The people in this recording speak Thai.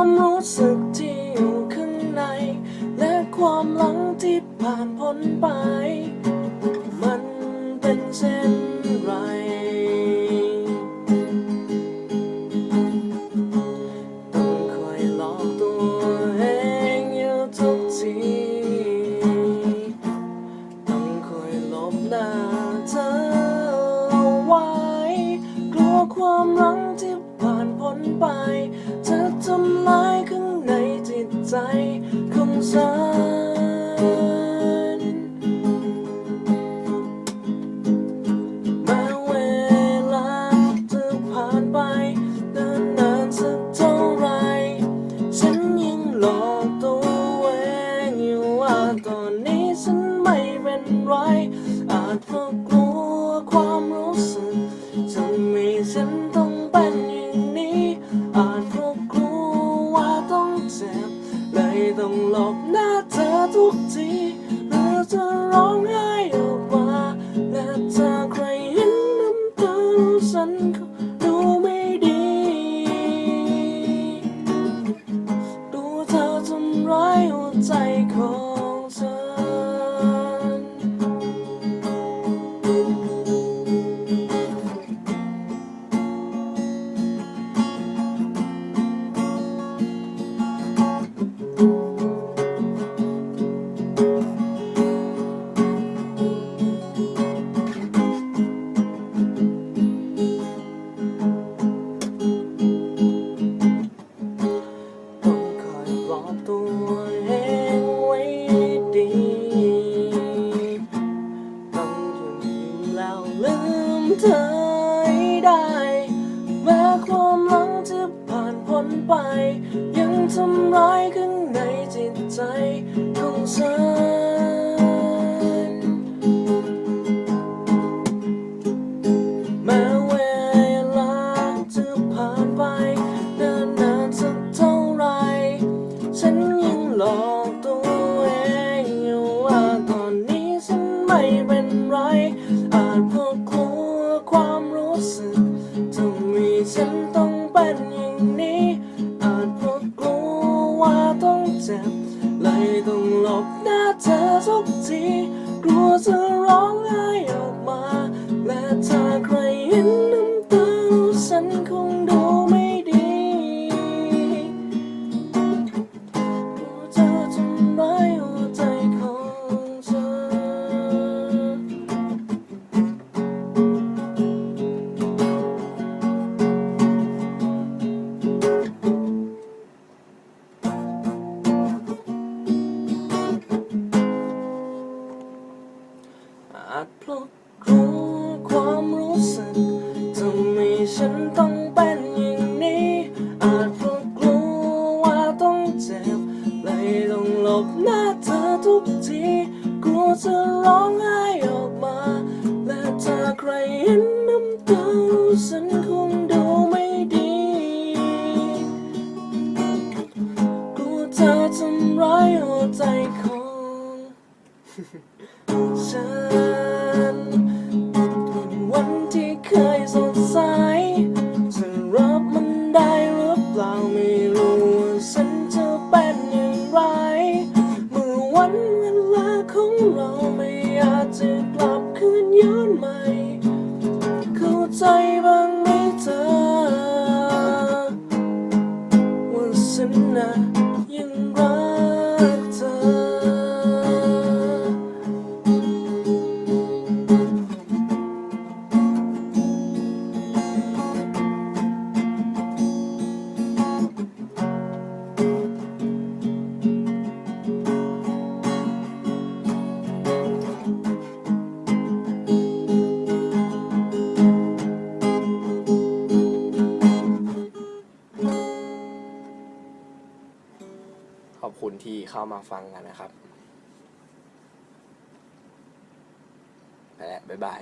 ความรู้สึกที่อยู่ข้างใน และความหลังที่ผ่านพ้นไป นไร อาจเพราะกลัวความรู้สึกจะมีฉันต้องเป็นอย่างนี้ อาจเพราะกลัวว่าต้องเจ็บ เลยต้องหลบหน้าเธอทุกทีหรือจะร้องไห้ออกมา และถ้าใครเห็นน้ำตาฉันก็ดูไม่ดี ดูเธอทำร้ายหัวใจขอ ไป ยังทำร้ายกัน ธอทุกทีกลัวจะร้องไห้ออกมา และถ้าใครเห็นน้ำตาฉันคงดูไม่ดีกลัวเธอทำร้ายหัวใจของฉัน เราไม่อาจจะกลับคืนย้อนใหม่ เข้าใจบ้างไหมเธอว่าฉันน่ะ ขอบคุณที่เข้ามาฟังกันนะครับ ไปแล้วบ๊ายบาย